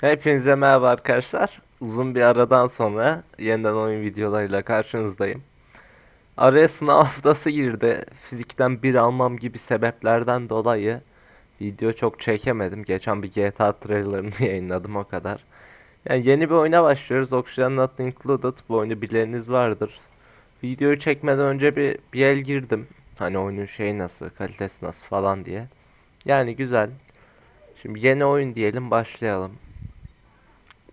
Hepinize merhaba arkadaşlar. Uzun bir aradan sonra yeniden oyun videolarıyla karşınızdayım. Araya sınav haftası girdi. Fizikten bir almam gibi sebeplerden dolayı video çok çekemedim. Geçen bir GTA trailerını yayınladım o kadar. Yani yeni bir oyuna başlıyoruz. Oxygen Not Included. Bu oyunu bileniniz vardır. Videoyu çekmeden önce bir, bir el girdim. Hani oyunun şeyi nasıl, kalitesi nasıl falan diye. Yani güzel. Şimdi yeni oyun diyelim başlayalım.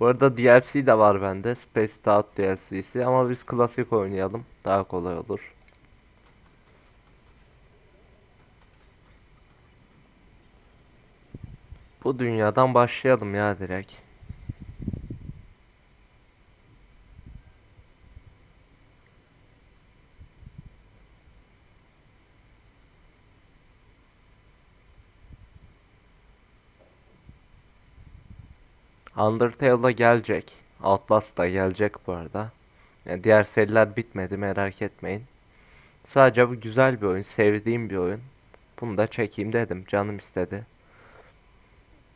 Bu arada DLC de var bende. Spaced Out DLC'si ama biz klasik oynayalım. Daha kolay olur. Bu dünyadan başlayalım ya direkt. Undertale da gelecek. Outlast da gelecek bu arada. Yani diğer seriler bitmedi merak etmeyin. Sadece bu güzel bir oyun, sevdiğim bir oyun. Bunu da çekeyim dedim, canım istedi.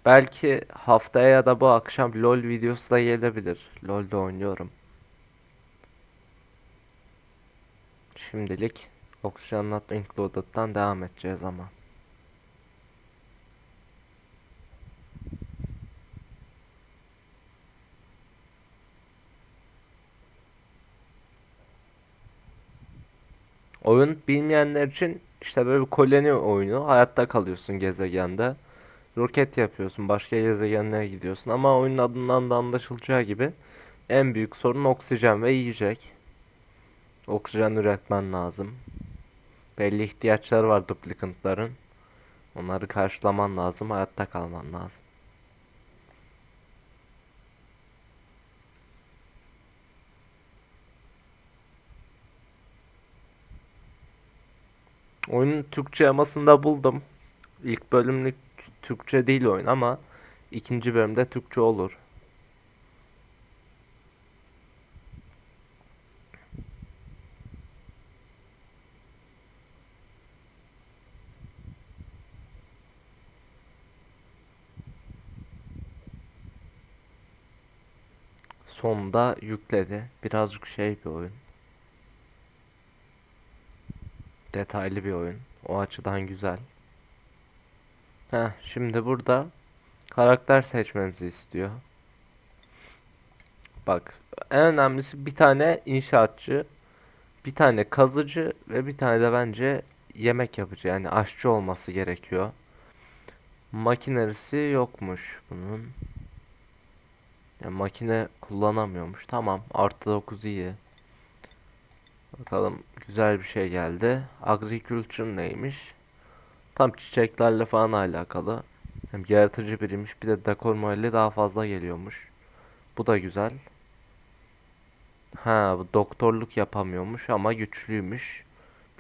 Belki haftaya ya da bu akşam LoL videosu da gelebilir. LoL'de oynuyorum. Şimdilik Oxygen Not Included'dan devam edeceğiz ama. Oyun bilmeyenler için işte böyle bir koloni oyunu. Hayatta kalıyorsun gezegende. Roket yapıyorsun, başka gezegenlere gidiyorsun ama oyunun adından da anlaşılacağı gibi en büyük sorun oksijen ve yiyecek. Oksijen üretmen lazım. Belli ihtiyaçları var duplikantların. Onları karşılaman lazım, hayatta kalman lazım. Oyunun Türkçe yamasını da buldum. İlk bölümlük Türkçe değil oyun ama ikinci bölümde Türkçe olur. Sonunda yükledi. Birazcık şey bir oyun. Detaylı bir oyun. O açıdan güzel. Heh, şimdi burada karakter seçmemizi istiyor. Bak, en önemlisi bir tane inşaatçı, bir tane kazıcı ve bir tane de bence yemek yapıcı yani aşçı olması gerekiyor. Makinerisi yokmuş bunun. Ya makine kullanamıyormuş. Tamam, artı 9 iyi. Bakalım güzel bir şey geldi. Agriculture neymiş? Tam çiçeklerle falan alakalı. Hem yaratıcı biriymiş. Bir de dekor modeli daha fazla geliyormuş. Bu da güzel. Ha, bu doktorluk yapamıyormuş ama güçlüymüş.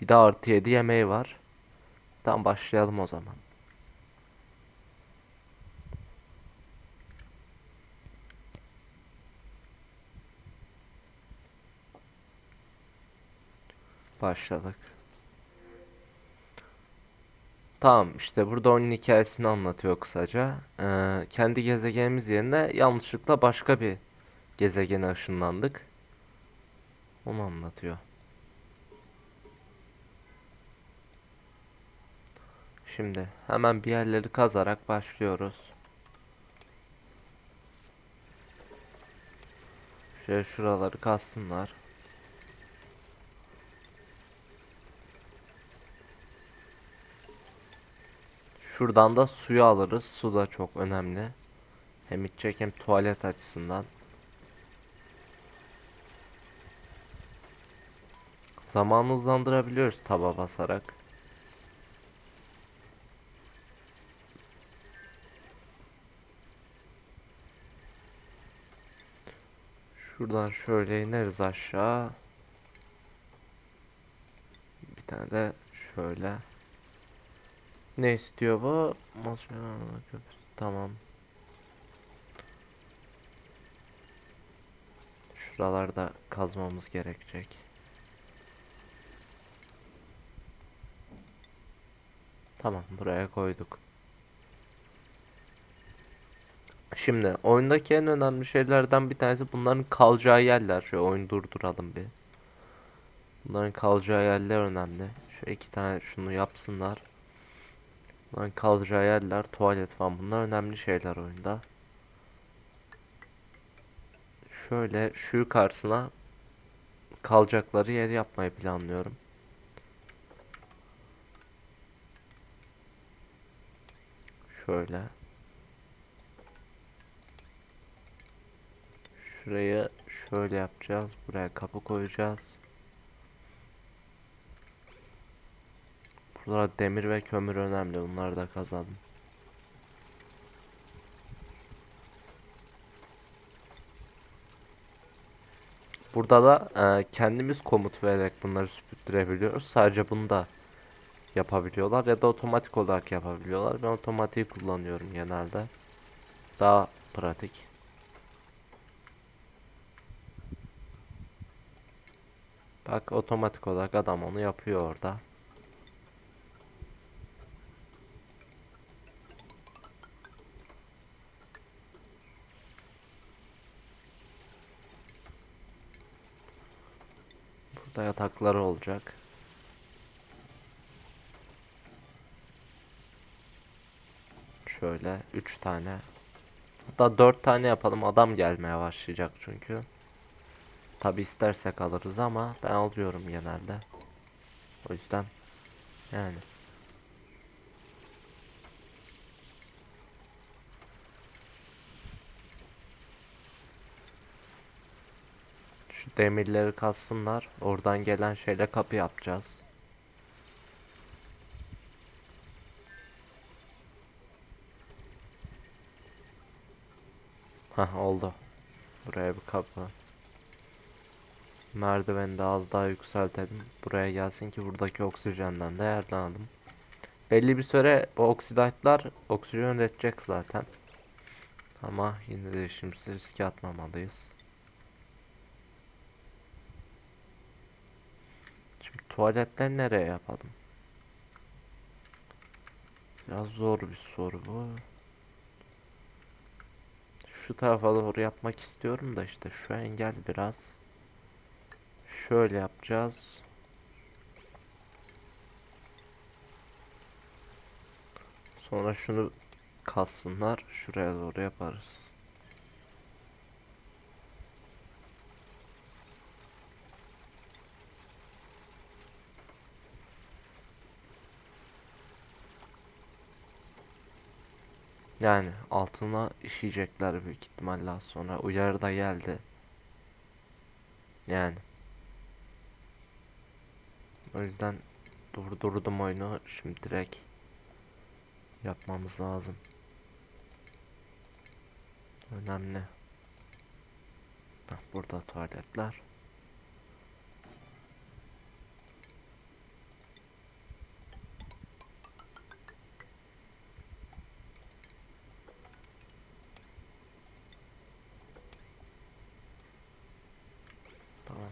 Bir de artı 7 yemeği var. Tamam başlayalım o zaman. Başladık. Tamam işte burada oyunun hikayesini anlatıyor kısaca. Ee, kendi gezegenimiz yerine yanlışlıkla başka bir gezegene ışınlandık. Onu anlatıyor. Şimdi hemen bir yerleri kazarak başlıyoruz. Şöyle şuraları kazsınlar. Şuradan da suyu alırız. Su da çok önemli. Hem içecek hem tuvalet açısından. Zamanı hızlandırabiliyoruz taba basarak. Şuradan şöyle ineriz aşağı. Bir tane de şöyle. Ne istiyor bu? Tamam. Şuralarda kazmamız gerekecek. Tamam buraya koyduk. Şimdi oyundaki en önemli şeylerden bir tanesi bunların kalacağı yerler. Şöyle oyun durduralım bir. Bunların kalacağı yerler önemli. Şu iki tane şunu yapsınlar. Bunların kalacağı yerler, tuvalet falan bunlar önemli şeyler oyunda. Şöyle şu yukarısına kalacakları yer yapmayı planlıyorum. Şöyle. Şurayı şöyle yapacağız. Buraya kapı koyacağız. Burada demir ve kömür önemli. Bunları da kazalım. Burada da e, kendimiz komut vererek bunları süpürtürebiliyoruz. Sadece bunu da yapabiliyorlar ya da otomatik olarak yapabiliyorlar. Ben otomatiği kullanıyorum genelde. Daha pratik. Bak otomatik olarak adam onu yapıyor orada. Burada yatakları olacak. Şöyle 3 tane. Hatta 4 tane yapalım. Adam gelmeye başlayacak çünkü. Tabi istersek alırız ama ben alıyorum genelde. O yüzden yani. Şu demirleri kalsınlar. Oradan gelen şeyle kapı yapacağız. Hah oldu. Buraya bir kapı. Merdiveni de az daha yükseltelim. Buraya gelsin ki buradaki oksijenden de yararlanalım. Belli bir süre bu oksidaytlar oksijen üretecek zaten. Ama yine de işimizi riske atmamalıyız. Şimdi tuvaletler nereye yapalım? Biraz zor bir soru bu. Şu tarafa doğru yapmak istiyorum da işte şu engel biraz. Şöyle yapacağız. Sonra şunu kassınlar. Şuraya doğru yaparız. Yani altına işeyecekler büyük ihtimalle az sonra. Uyarı da geldi. Yani. O yüzden durdurdum oyunu. Şimdi direkt yapmamız lazım. Önemli. Bak burada tuvaletler. Tamam.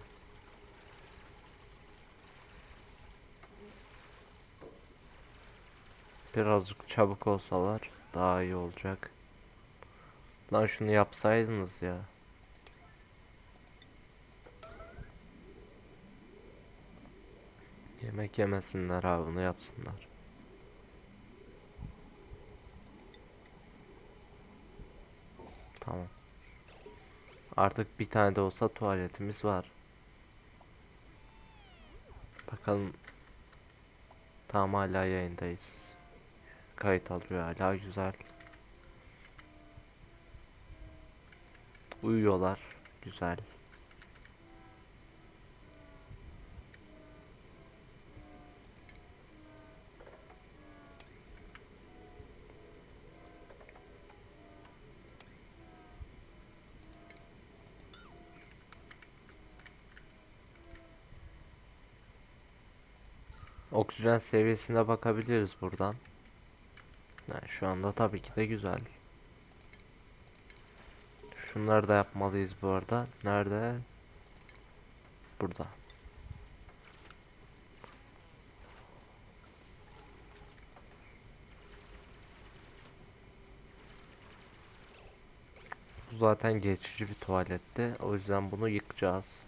Birazcık çabuk olsalar daha iyi olacak. Lan şunu yapsaydınız ya. Yemek yemesinler abi bunu yapsınlar. Tamam. Artık bir tane de olsa tuvaletimiz var. Bakalım. Tamam hala yayındayız. Kayıt alıyor hala güzel. Uyuyorlar. Güzel. Oksijen seviyesine bakabiliriz buradan. Yani şu anda tabii ki de güzel. Şunları da yapmalıyız bu arada. Nerede? Burada. Bu zaten geçici bir tuvaletti. O yüzden bunu yıkacağız.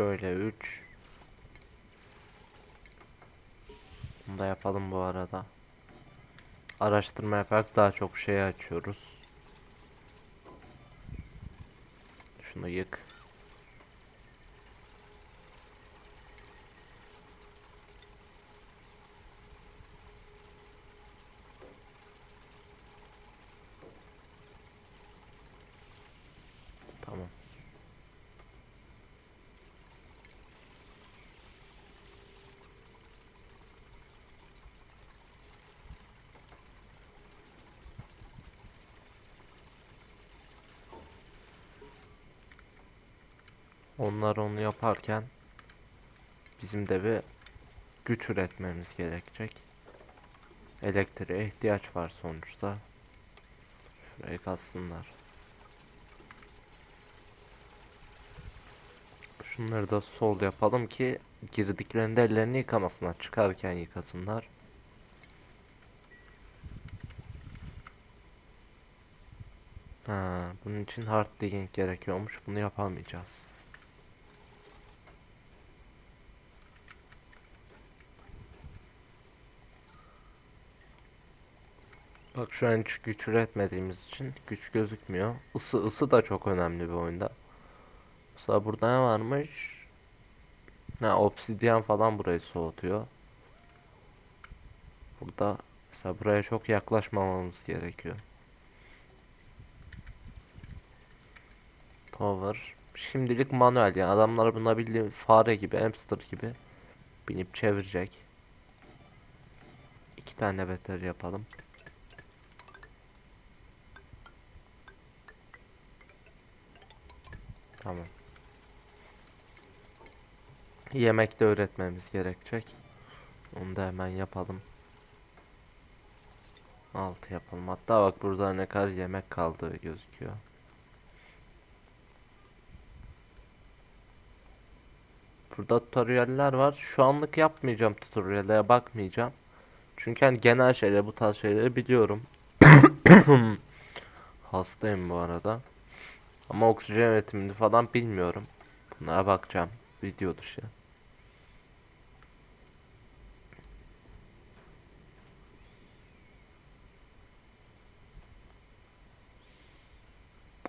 Şöyle 3 Bunu da yapalım bu arada. Araştırma yaparak daha çok şey açıyoruz. Şunu yık. Tamam. Onlar onu yaparken bizim de bir güç üretmemiz gerekecek. Elektriğe ihtiyaç var sonuçta. Şurayı katsınlar. Şunları da sol yapalım ki girdiklerinde ellerini yıkamasınlar. Çıkarken yıkasınlar. Ha, bunun için hard digging gerekiyormuş. Bunu yapamayacağız. Bak şu an hiç güç üretmediğimiz için güç gözükmüyor. Isı ısı da çok önemli bir oyunda. Mesela burada ne varmış? Ne obsidyen falan burayı soğutuyor. Burada mesela buraya çok yaklaşmamamız gerekiyor. Tower. Şimdilik manuel yani adamlar buna bildiğin fare gibi, hamster gibi binip çevirecek. İki tane beter yapalım. Tamam. Yemek de öğretmemiz gerekecek. Onu da hemen yapalım. 6 yapalım. Hatta bak burada ne kadar yemek kaldığı gözüküyor. Burada tutorialler var. Şu anlık yapmayacağım tutorial'e bakmayacağım. Çünkü hani genel şeyler bu tarz şeyleri biliyorum. Hastayım bu arada. Ama oksijen üretimini falan bilmiyorum. Bunlara bakacağım video dışı.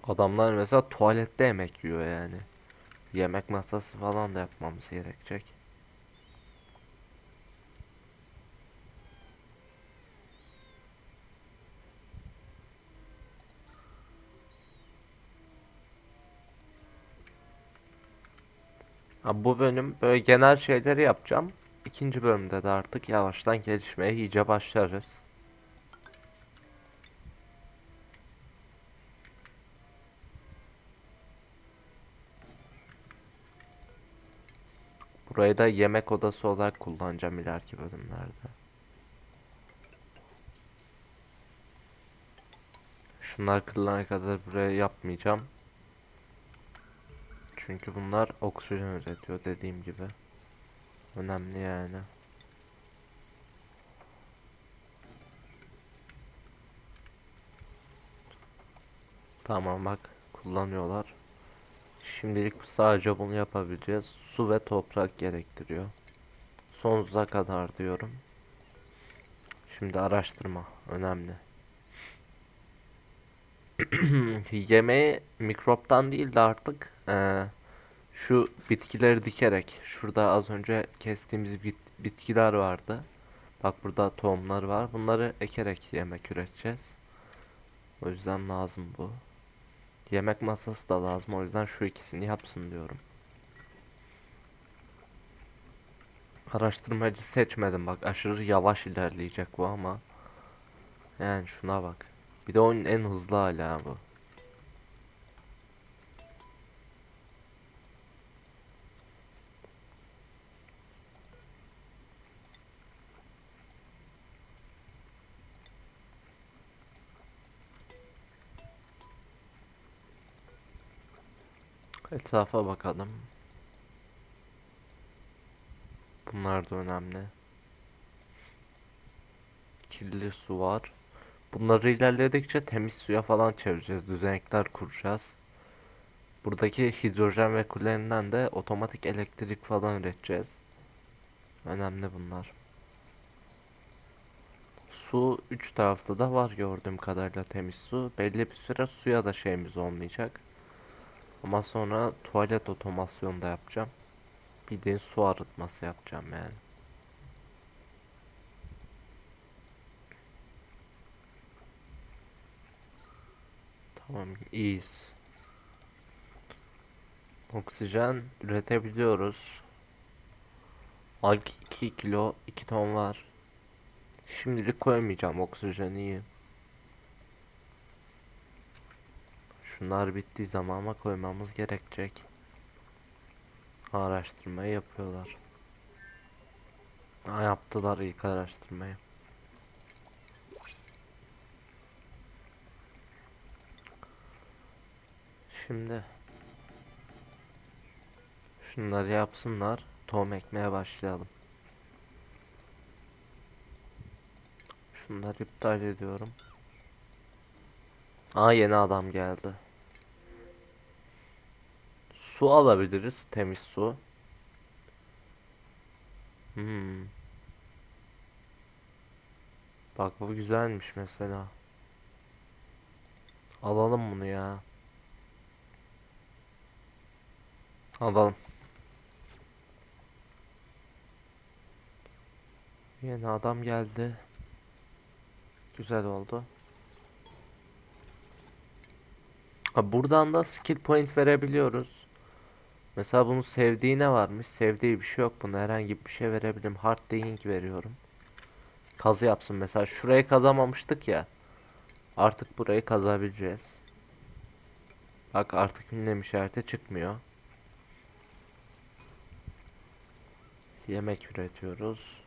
Adamlar mesela tuvalette yemek yiyor yani. Yemek masası falan da yapmamız gerekecek. Ha, bu bölüm böyle genel şeyleri yapacağım. İkinci bölümde de artık yavaştan gelişmeye iyice başlarız. Burayı da yemek odası olarak kullanacağım ileriki bölümlerde. Şunlar kırılana kadar buraya yapmayacağım. Çünkü bunlar oksijen üretiyor dediğim gibi. Önemli yani. Tamam bak kullanıyorlar. Şimdilik sadece bunu yapabileceğiz. Su ve toprak gerektiriyor. Sonsuza kadar diyorum. Şimdi araştırma önemli. Yemeği mikroptan değil de artık eee, şu bitkileri dikerek şurada az önce kestiğimiz bit bitkiler vardı. Bak burada tohumlar var. Bunları ekerek yemek üreteceğiz. O yüzden lazım bu. Yemek masası da lazım. O yüzden şu ikisini yapsın diyorum. Araştırmacı seçmedim bak. Aşırı yavaş ilerleyecek bu ama. Yani şuna bak. Bir de oyunun en hızlı hala bu. Etrafa bakalım. Bunlar da önemli. Kirli su var. Bunları ilerledikçe temiz suya falan çevireceğiz. Düzenekler kuracağız. Buradaki hidrojen ve kulerinden de otomatik elektrik falan üreteceğiz. Önemli bunlar. Su üç tarafta da var gördüğüm kadarıyla temiz su. Belli bir süre suya da şeyimiz olmayacak. Ama sonra tuvalet otomasyonu da yapacağım. Bildiğin su arıtması yapacağım yani. Tamam iyiyiz. Oksijen üretebiliyoruz. Ay 2 kilo 2 ton var. Şimdilik koymayacağım oksijeni iyi. Şunlar bittiği zaman ama koymamız gerekecek. Araştırmayı yapıyorlar. Ha, yaptılar ilk araştırmayı. Şimdi şunları yapsınlar. Tohum ekmeye başlayalım. Şunları iptal ediyorum. Aa yeni adam geldi. Su alabiliriz. Temiz su. Hmm. Bak bu güzelmiş mesela. Alalım bunu ya. Alalım. Yeni adam geldi. Güzel oldu. Ha, buradan da skill point verebiliyoruz. Mesela bunu sevdiğine varmış. Sevdiği bir şey yok. Buna herhangi bir şey verebilirim. Hard digging veriyorum. Kazı yapsın mesela. Şurayı kazamamıştık ya. Artık burayı kazabileceğiz. Bak artık ünlem işareti çıkmıyor. Yemek üretiyoruz.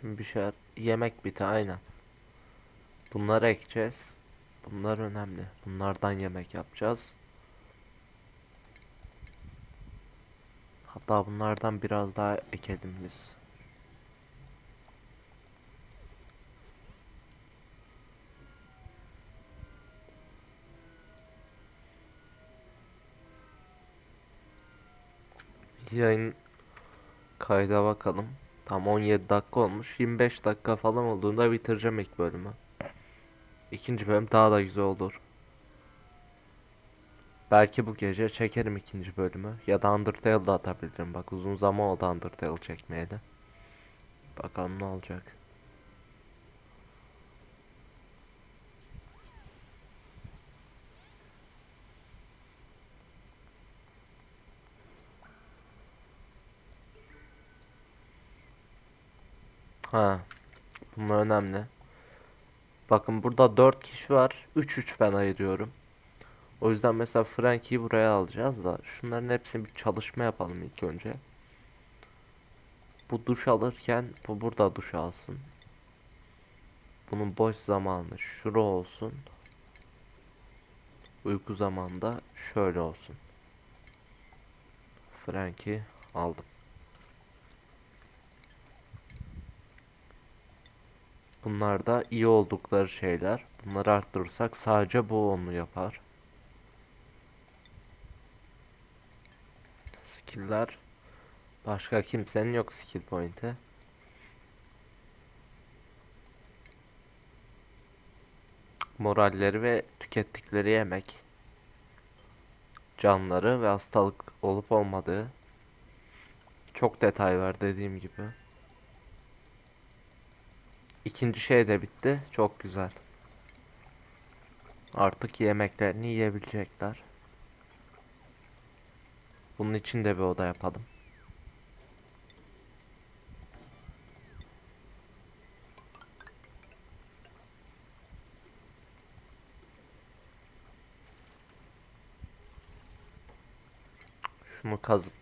Şimdi bir şey yemek biti aynen. Bunları ekeceğiz. Bunlar önemli. Bunlardan yemek yapacağız. Hatta bunlardan biraz daha ekelim biz. Yayın kayda bakalım. Tam 17 dakika olmuş. 25 dakika falan olduğunda bitireceğim ilk bölümü. İkinci bölüm daha da güzel olur. Belki bu gece çekerim ikinci bölümü. Ya da Undertale da atabilirim. Bak uzun zaman oldu Undertale çekmeyeli. Bakalım ne olacak. Ha. Bunlar önemli. Bakın burada 4 kişi var. 3-3 ben ayırıyorum. O yüzden mesela Frankie'yi buraya alacağız da şunların hepsini bir çalışma yapalım ilk önce. Bu duş alırken bu burada duş alsın. Bunun boş zamanı şura olsun. Uyku zamanında şöyle olsun. Frankie aldım. Bunlar da iyi oldukları şeyler. Bunları arttırırsak sadece bu onu yapar. Skill'ler. Başka kimsenin yok skill point'i. Moralleri ve tükettikleri yemek. Canları ve hastalık olup olmadığı. Çok detay var dediğim gibi. İkinci şey de bitti. Çok güzel. Artık yemeklerini yiyebilecekler. Bunun için de bir oda yapalım. Şunu kaz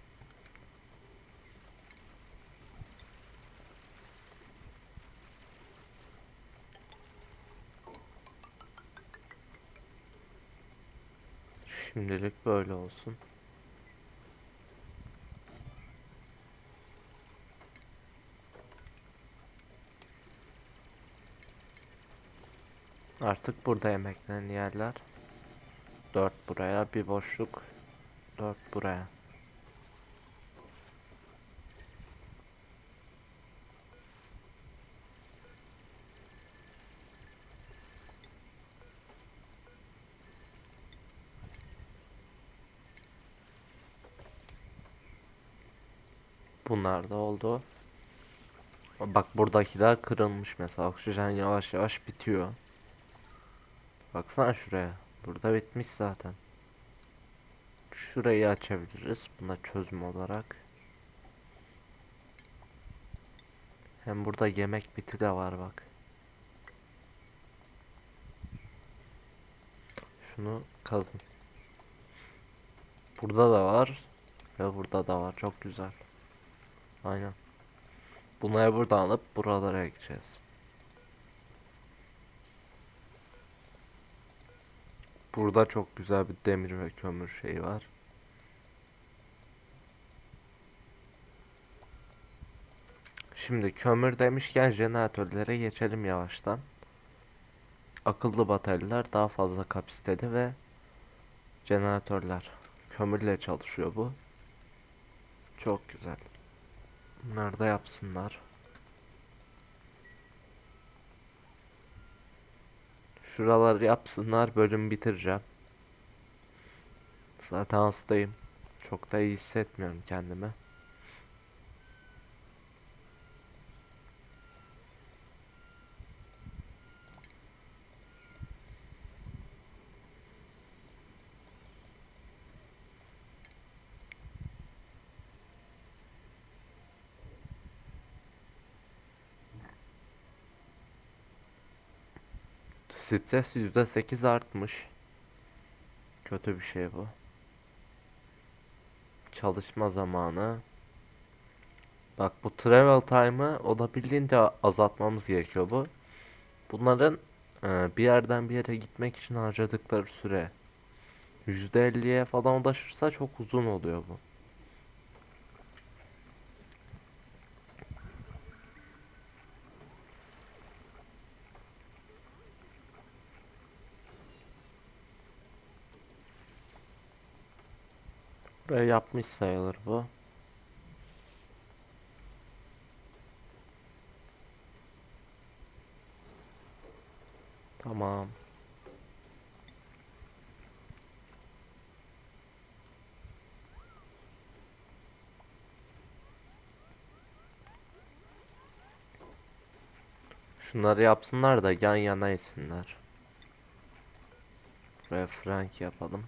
Şimdilik böyle olsun. Artık burada yemeklerini yerler. 4 buraya, bir boşluk. 4 buraya. Bunlar da oldu. Bak buradakiler kırılmış mesela. Oksijen yavaş yavaş bitiyor. Baksana şuraya. Burada bitmiş zaten. Şurayı açabiliriz. Buna çözüm olarak. Hem burada yemek biti de var bak. Şunu kazın. Burada da var. Ve burada da var. Çok güzel. Aynen. Bunları buradan alıp buralara gideceğiz. Burada çok güzel bir demir ve kömür şeyi var. Şimdi kömür demişken jeneratörlere geçelim yavaştan. Akıllı bataryalar daha fazla kapasiteli ve jeneratörler kömürle çalışıyor bu. Çok güzel. Bunları da yapsınlar. Şuraları yapsınlar bölüm bitireceğim. Zaten hastayım. Çok da iyi hissetmiyorum kendimi. Stres %8 artmış. Kötü bir şey bu. Çalışma zamanı. Bak bu travel time'ı olabildiğince azaltmamız gerekiyor bu. Bunların e, bir yerden bir yere gitmek için harcadıkları süre %50'ye falan ulaşırsa çok uzun oluyor bu. Yapmış sayılır bu. Tamam. Şunları yapsınlar da yan yana etsinler. Buraya Frank yapalım.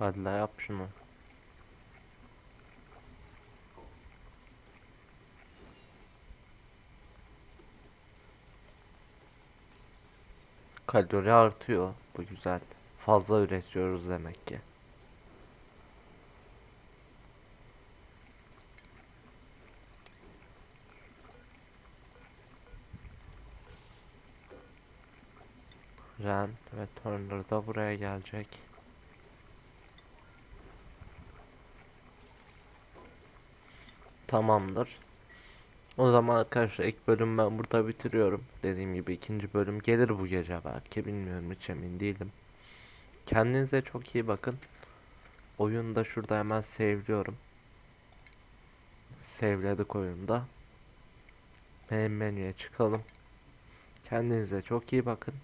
Hadi la yap şunu. Kalori artıyor. Bu güzel. Fazla üretiyoruz demek ki. Ren ve Turner da buraya gelecek. Tamamdır. O zaman arkadaşlar ilk bölüm ben burada bitiriyorum. Dediğim gibi ikinci bölüm gelir bu gece belki bilmiyorum hiç emin değilim. Kendinize çok iyi bakın. Oyunu da şurada hemen save'liyorum. Save'ledik oyunda. Main menüye çıkalım. Kendinize çok iyi bakın.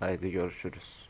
Haydi görüşürüz.